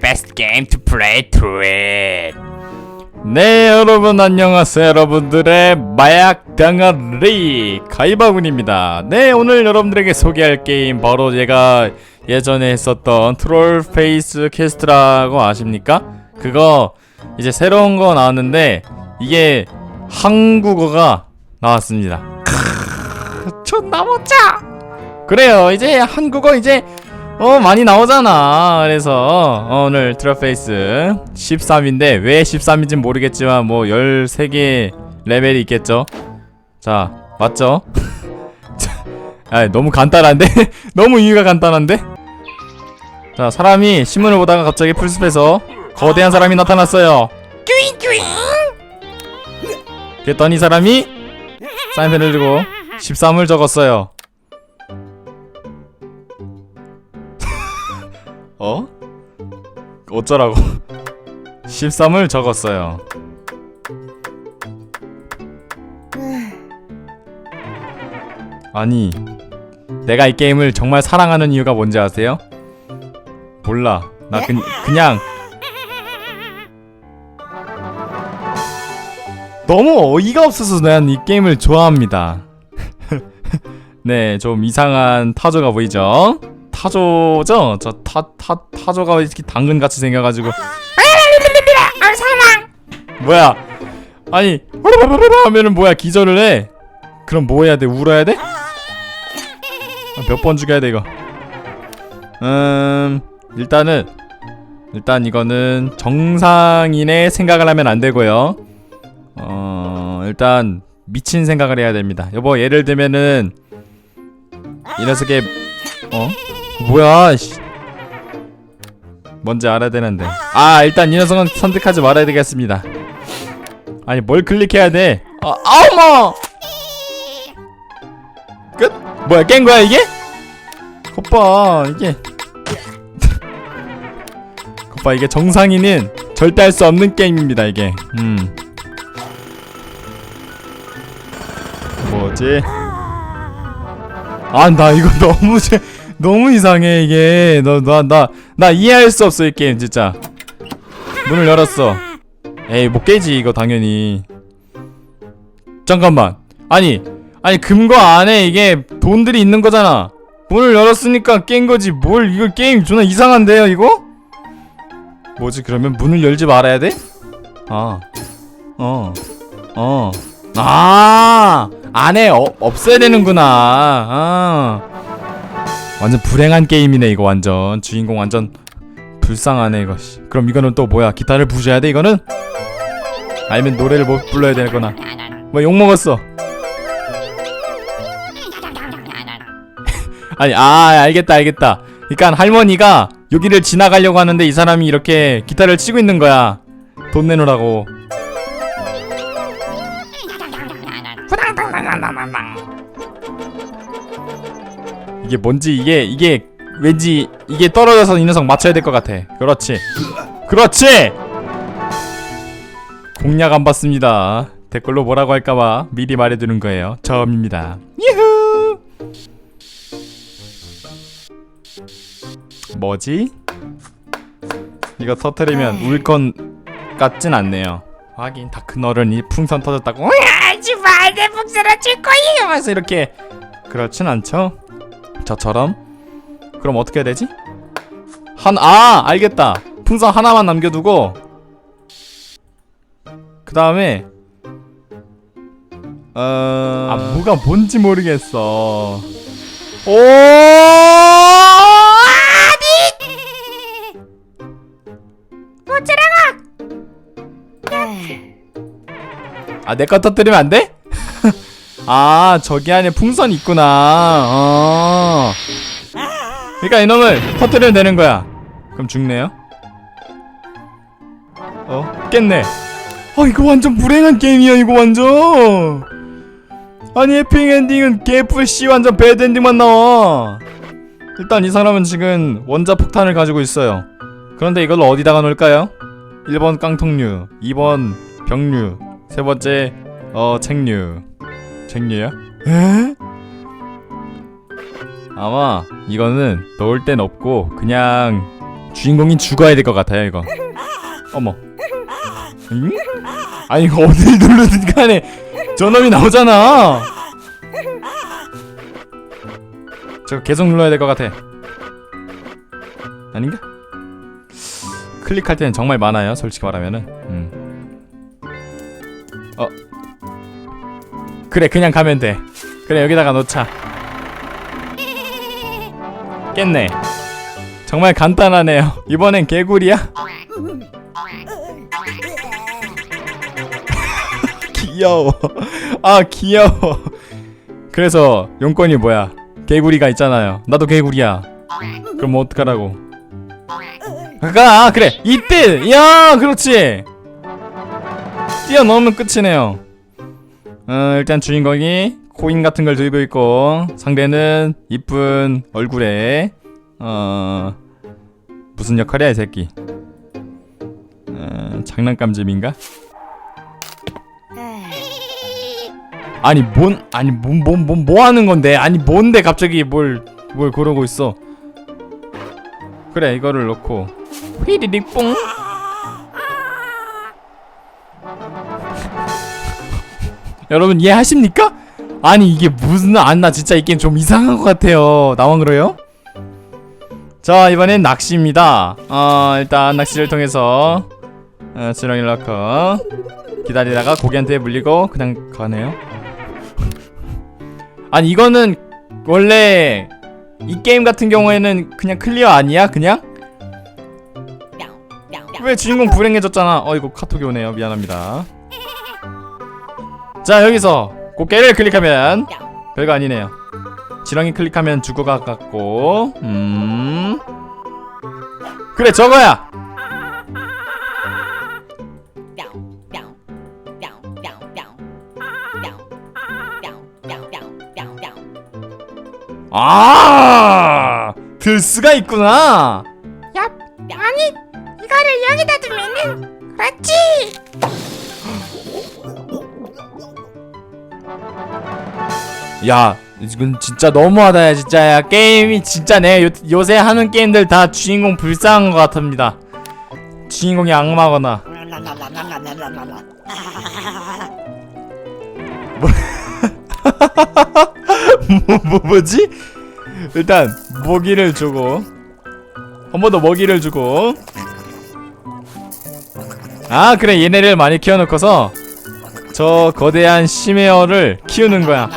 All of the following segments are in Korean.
best game to play to it. 네 여러분 안녕하세요 여러분들의 마약 병아리 가이바군입니다 네 오늘 여러분들에게 소개할 게임 바로 제가 예전에 했었던 트롤 페이스 퀘스트라고 아십니까? 그거 이제 새로운 거 나왔는데 이게 한국어가 나왔습니다 크으, 존나 멋져 그래요 이제 한국어 이제 어 많이 나오잖아 그래서 어, 오늘 트러페이스 13인데 왜 13인지 모르겠지만 뭐 13개 레벨이 있겠죠 자 맞죠? 아 너무 간단한데? 너무 이유가 간단한데? 자 사람이 신문을 보다가 갑자기 풀숲에서 거대한 사람이 나타났어요 그랬더니 이 사람이 사인펜을 들고 13을 적었어요 어? 어쩌라고 13을 적었어요 아니 내가 이 게임을 정말 사랑하는 이유가 뭔지 아세요? 몰라 나 그, 그냥 너무 어이가 없어서 난 이 게임을 좋아합니다 네 좀 이상한 타조가 보이죠? 타조죠? 저 타 타 타조가 이렇게 당근같이 생겨가지고. 뭐야? 아니 하면은 뭐야? 기절을 해? 그럼 뭐 해야 돼? 울어야 돼? 몇 번 죽여야 돼 이거? 음 일단은 일단 이거는 정상인의 생각을 하면 안 되고요. 어 일단 미친 생각을 해야 됩니다. 여보 예를 들면은 이 녀석의 어? 뭐야 씨. 뭔지 알아야 되는데. 아 일단 이 녀석은 선택하지 말아야 되겠습니다. 아니 뭘 클릭해야 돼? 아, 아우마! 끝? 뭐야 깬 거야 이게? 겉봐 이게. 겉봐 이게 정상인은 절대 할 수 없는 게임입니다 이게. 음. 뭐지? 아 나 이거 너무 제, 너무 이상해 이게. 너나나 나 이해할 수 없어 이 게임 진짜. 문을 열었어. 에이 못 깨지 이거 당연히. 잠깐만. 아니 아니 금고 안에 이게 돈들이 있는 거잖아. 문을 열었으니까 깬 거지. 뭘 이거 게임 존나 이상한데요 이거? 뭐지 그러면? 문을 열지 말아야 돼? 아. 어, 어. 아, 안에 어, 없애야 되는구나. 아. 완전 불행한 게임이네, 이거 완전. 주인공 완전 불쌍하네, 이거. 씨. 그럼 이거는 또 뭐야? 기타를 부셔야 돼, 이거는? 아니면 노래를 못 불러야 되거나. 뭐, 욕먹었어. 아니, 아, 알겠다, 알겠다. 그니까 할머니가 여기를 지나가려고 하는데 이 사람이 이렇게 기타를 치고 있는 거야. 돈 내놓으라고. 이게 뭔지 이게 이게 왠지 이게 떨어져서 이 녀석 맞춰야 될 것 같아. 그렇지. 그렇지. 공략 안 받습니다. 댓글로 뭐라고 할까봐 미리 말해두는 거예요. 처음입니다. 유후. 뭐지? 이거 터트리면 울 건 같진 않네요. 하긴 다크너른이 풍선 터졌다고 하지 마, 내 복수를 줄 거야. 하면서 이렇게 그렇진 않죠? 저처럼? 그럼 어떻게 해야 되지? 한 아! 알겠다. 풍선 하나만 남겨두고. 그 다음에 어 아 뭐가 뭔지 모르겠어. 오! 아, 내거 터뜨리면 안 돼? 아, 저기 안에 풍선 있구나. 어. 그러니까 이놈을 터뜨리면 되는 거야. 그럼 죽네요. 어, 깼네. 어, 이거 완전 불행한 게임이야, 이거 완전. 아니, 해피 엔딩은 개뿔씨 완전 배드 엔딩만 나와. 일단 이 사람은 지금 원자 폭탄을 가지고 있어요. 그런데 이걸 어디다가 놓을까요? 1번 깡통류, 2번 병류, 세 번째 어 책류 책류야? 에? 아마 이거는 넣을 땐 없고 그냥 주인공이 죽어야 될 것 같아요 이거 어머 응? 아니 이거 어딜 누르든 간에 저놈이 나오잖아 저거 계속 눌러야 될 것 같아 아닌가? 클릭할 때는 정말 많아요 솔직히 말하면은 음. 어 그래 그냥 가면 돼. 그래 여기다가 놓자. 깼네. 정말 간단하네요. 이번엔 개구리야? 귀여워. 아 귀여워. 그래서 용건이 뭐야? 개구리가 있잖아요. 나도 개구리야. 그럼 뭐 어떡하라고? 가! 그래 이때 야 그렇지! 뛰어넘으면 끝이네요 어, 일단 주인공이 코인 같은 걸 들고 있고 상대는 이쁜 얼굴에 어 무슨 역할이야 이 새끼? 어, 장난감집인가? 아니 뭔 아니 뭔뭔뭐 뭐 하는 건데? 아니 뭔데 갑자기 뭘뭘 그러고 있어? 그래 이거를 넣고. 휘리릭 뽕 여러분 이해하십니까? 아니 이게 무슨 안나 진짜 이 게임 좀 이상한 것 같아요. 나만 그래요? 자 이번엔 낚시입니다. 어 일단 낚시를 통해서 어, 지렁이를 넣고 기다리다가 고기한테 물리고 그냥 가네요. 아니 이거는 원래 이 게임 같은 경우에는 그냥 클리어 아니야? 그냥? 왜 주인공 불행해졌잖아. 어 이거 카톡이 오네요. 미안합니다 자 여기서 꽃게를 클릭하면 별거 아니네요. 지렁이 클릭하면 죽어가 같고 음. 그래 저거야! 아! 들스가 있구나! 아니 이거를 여기다 두면은 그렇지 야 이건 진짜 너무하다 야 진짜. 야 게임이 진짜 내 요, 요새 하는 게임들 다 주인공 불쌍한 것 같습니다. 주인공이 악마거나. 뭐, 뭐 뭐지? 일단 먹이를 주고. 한 번 더 먹이를 주고. 아 그래. 얘네를 많이 키워놓고서 저 거대한 심해어를 키우는 거야.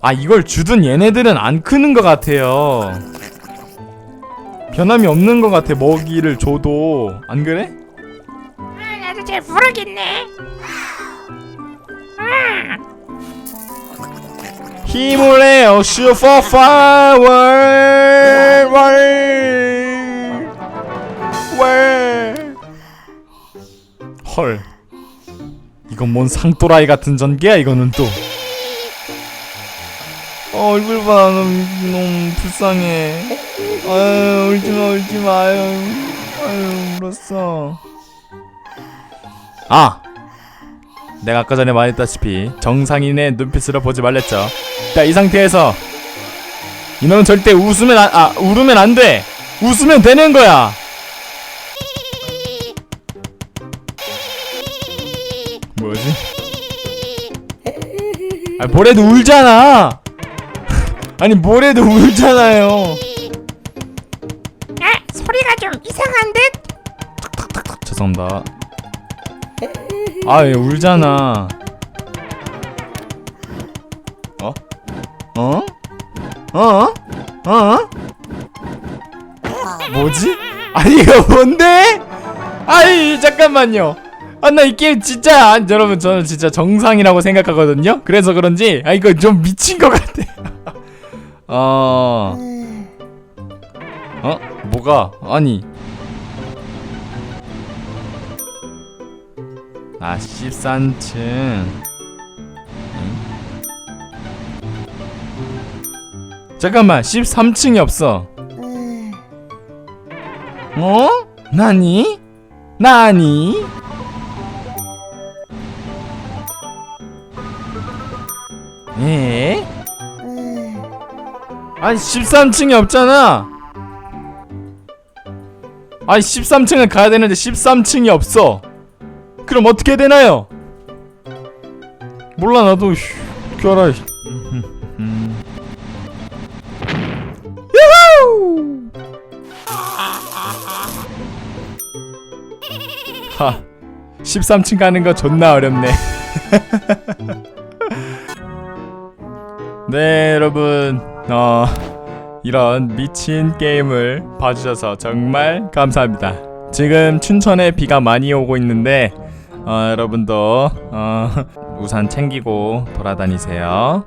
아 이걸 주둔 얘네들은 안 크는 것 같아요. 변함이 없는 것 같아 먹이를 줘도. 안 그래? 아, 나도 잘 모르겠네. 아, 힘을 내요 슈퍼 파워 헐 이건 뭔 상또라이 같은 전개야 이거는 또 어, 얼굴 봐 너무, 너무 불쌍해 아유 울지마 울지마 아유 아유 울었어 아 내가 아까 전에 말했다시피 정상인의 눈빛으로 보지 말랬죠. 자, 이 상태에서 이놈은 절대 웃으면 안, 아, 울으면 안 돼. 웃으면 되는 거야. 아, 뭐래도 울잖아. 아니, 뭐래도 울잖아요. 아 소리가 좀 이상한 듯 죄송합니다. 아, 얘 울잖아. 어? 어? 어? 어? 뭐지? 아니 이거 뭔데? 아이 잠깐만요. 아 나 이 게임 진짜 아, 여러분 저는 진짜 정상이라고 생각하거든요. 그래서 그런지 아 이거 좀 미친 것 같아. 어. 어? 뭐가? 아니 아 13층 잠깐만 13층이 없어 어? 나니? 나니? 에? 아니 13층이 없잖아 아니 13층을 가야 되는데 13층이 없어 그럼 어떻게 되나요? 몰라 나도 씨, 어떻게 알아 씨. 유후! 하 13층 가는 거 존나 어렵네 네 여러분. 어 이런 미친 게임을 봐주셔서 정말 감사합니다. 지금 춘천에 비가 많이 오고 있는데 어, 여러분도 어, 우산 챙기고 돌아다니세요